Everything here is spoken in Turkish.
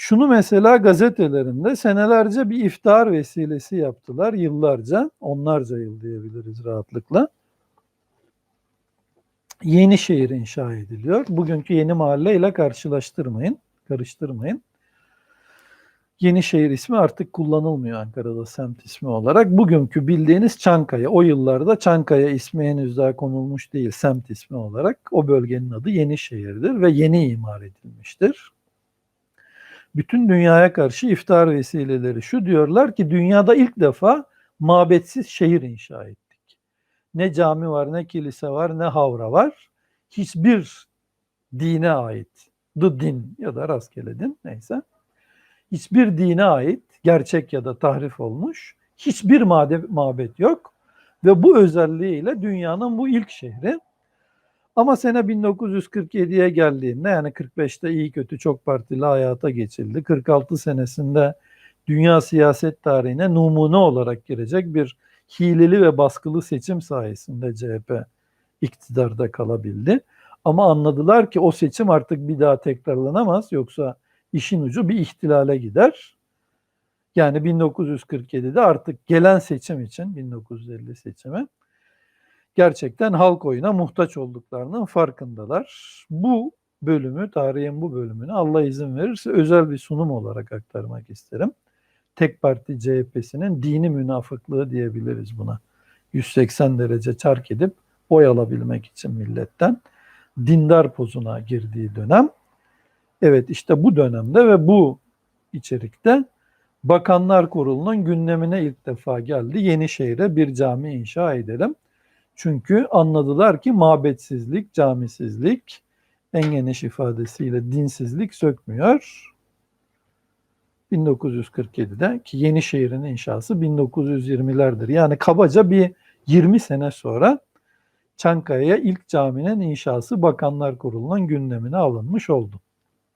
Şunu mesela gazetelerinde senelerce bir iftar vesilesi yaptılar yıllarca, onlarca yıl diyebiliriz rahatlıkla. Yeni şehir inşa ediliyor. Bugünkü yeni mahalle ile karşılaştırmayın, karıştırmayın. Yeni şehir ismi artık kullanılmıyor Ankara'da semt ismi olarak. Bugünkü bildiğiniz Çankaya, o yıllarda Çankaya ismi henüz daha konulmuş değil semt ismi olarak. O bölgenin adı Yenişehir'dir ve yeni imar edilmiştir bütün dünyaya karşı iftar vesileleri şu diyorlar ki dünyada ilk defa mabetsiz şehir inşa ettik. Ne cami var, ne kilise var, ne havra var. Hiçbir dine ait, the din ya da rastgele din neyse. Hiçbir dine ait gerçek ya da tahrif olmuş hiçbir mabet yok. Ve bu özelliğiyle dünyanın bu ilk şehri ama sene 1947'ye geldiğinde yani 45'te iyi kötü çok partili hayata geçildi. 46 senesinde dünya siyaset tarihine numune olarak girecek bir hileli ve baskılı seçim sayesinde CHP iktidarda kalabildi. Ama anladılar ki o seçim artık bir daha tekrarlanamaz yoksa işin ucu bir ihtilale gider. Yani 1947'de artık gelen seçim için 1950 seçimi gerçekten halk oyuna muhtaç olduklarının farkındalar. Bu bölümü, tarihin bu bölümünü Allah izin verirse özel bir sunum olarak aktarmak isterim. Tek parti CHP'sinin dini münafıklığı diyebiliriz buna. 180 derece çark edip oy alabilmek için milletten dindar pozuna girdiği dönem. Evet işte bu dönemde ve bu içerikte Bakanlar Kurulu'nun gündemine ilk defa geldi. Yenişehir'e bir cami inşa edelim. Çünkü anladılar ki mabetsizlik, camisizlik en geniş ifadesiyle dinsizlik sökmüyor. 1947'de ki Yenişehir'in inşası 1920'lerdir. Yani kabaca bir 20 sene sonra Çankaya'ya ilk caminin inşası Bakanlar Kurulu'nun gündemine alınmış oldu.